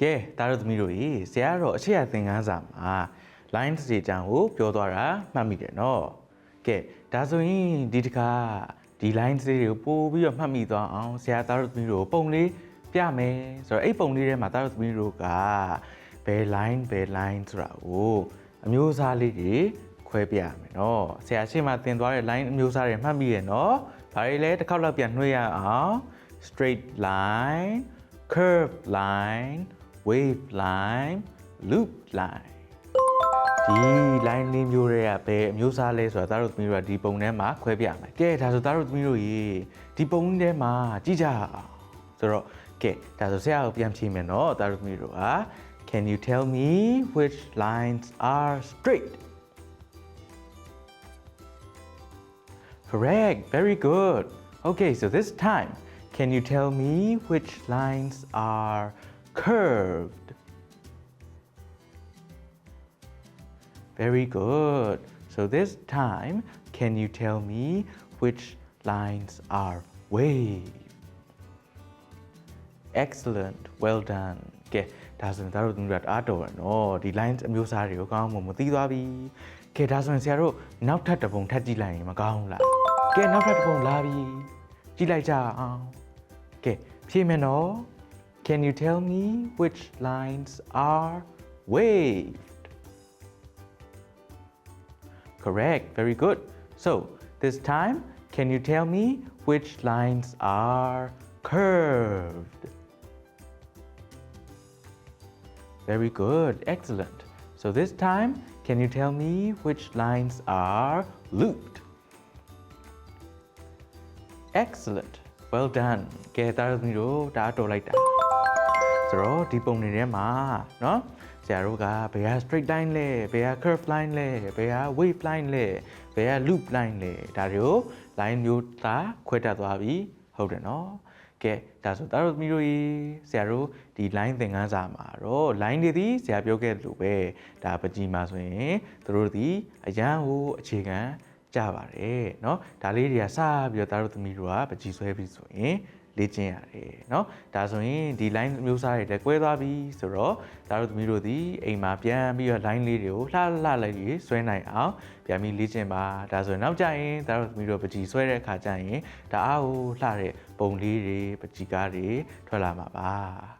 ကဲတားတို့သမီးတို့ရေဆရာကတော့အချက်အသင်ခန်းစာမှာ line တွေအကြောင်းကိုပြောသွားတာမှတ်မိတယ်နော်ကဲဒါဆိုရင်ဒီတစ်ခါဒီ line တွေကိုပို့ပြီးတော့မှတ်မိသွားအောင်ဆရာတားတို့သမီးတို့ပုံလေးပြမယ်ဆိုတော့အဲ့ပုံလေးထဲမှာတားတို့သမီးတို့ကဘယ် line ဘယ် line ဆိုတာကိုအမျိုးအစားလေးတွေခွဲပြရမယ်နော်ဆရာရှေ့မှာသင်သွားတဲ့ line အမျိုးအစားတွေမှတ်မိရနော်ဒါတွေလည်းတစ်ခေါက်လောက်ပြန်နှွှဲရအောင် straight line curve line wave line loop line ဒီ line လေးမျိုးတွေကဘယ်အမျိုးအစားလဲဆိုတာသားတို့သမီးတို့ကဒီပုံထဲမှာခွဲပြမယ်ကဲဒါဆိုသားတို့သမီးတို့ရေဒီပုံကြီးထဲမှာကြည့်ကြအောင်ဆိုတော့ကဲဒါဆိုဆရာကိုပြန်ဖြေမယ်နော်သားတို့သမီးတို့က Can you tell me which lines are straight Correct. Very good. Okay, so this time, can you tell me which lines are Curved? Very good. So this time, can you tell me which lines are waved? Excellent. Well done. ကဲဒါဆိုရင်တို့တို့တို့အားတော်ရနော်ဒီ lines အမျိုးအစားတွေကိုကောင်းမှမသိသွားပြီကဲဒါဆိုရင်ဆရာတို့နောက်ထပ်တစ်ပုံထပ်ကြည့်လိုက်ရင်မကောင်းဘူးလားကဲနောက်ထပ်တစ်ပုံလာပြီကြည့်လိုက်ကြအောင်ကဲဖြေမယ်နော် Can you tell me which lines are waved Correct. Very good. So, this time, can you tell me which lines are curved? Very good. Excellent. So, this time, can you tell me which lines are looped? Excellent. Well done. ကဲတားတို့မျိုးတို့ဒါတော်လိုက်တာ ဆိုတော့ဒီပုံတွေထဲမှာเนาะဆရာတို့ကဘယ်ဟာ straight line လဲဘယ်ဟာ curve line လဲဘယ်ဟာ wave line လဲဘယ်ဟာ loop line လဲဒါတွေကို line မျိုးသားခွဲတတ်သွားပြီဟုတ်တယ်เนาะကဲဒါဆိုတားတို့မျိုးတို့ရေဆရာတို့ဒီ line သင်ခန်းစာမှာတော့ line တွေဒီဆရာပြောခဲ့သလိုပဲဒါပကြီးမှာဆိုရင်သူတို့ဒီအရန်ဟိုအခြေခံကြပါတယ်เนาะဒါလေးတွေကစပြီးတော့တားတို့သမီးတို့ကပကြီးဆွဲပြီးဆိုရင် လေ့ကျင့်ရတယ်เนาะဒါဆိုရင်ဒီ line မျိုးစားတွေလည်းကွဲသွားပြီဆိုတော့ဒါတို့သမီးတို့ဒီအိမ်မှာပြန်ပြီးတော့ line လေးတွေကိုလှလှလိုက်ပြီးဆွဲနိုင်အောင်ပြန်ပြီးလေ့ကျင့်ပါဒါဆိုရင်နောက်ကျရင်ဒါတို့သမီးတို့ပကြီးဆွဲတဲ့အခါကျရင်ဒါအားကိုလှတဲ့ပုံလေးတွေပကြီးကားတွေထွက်လာမှာပါ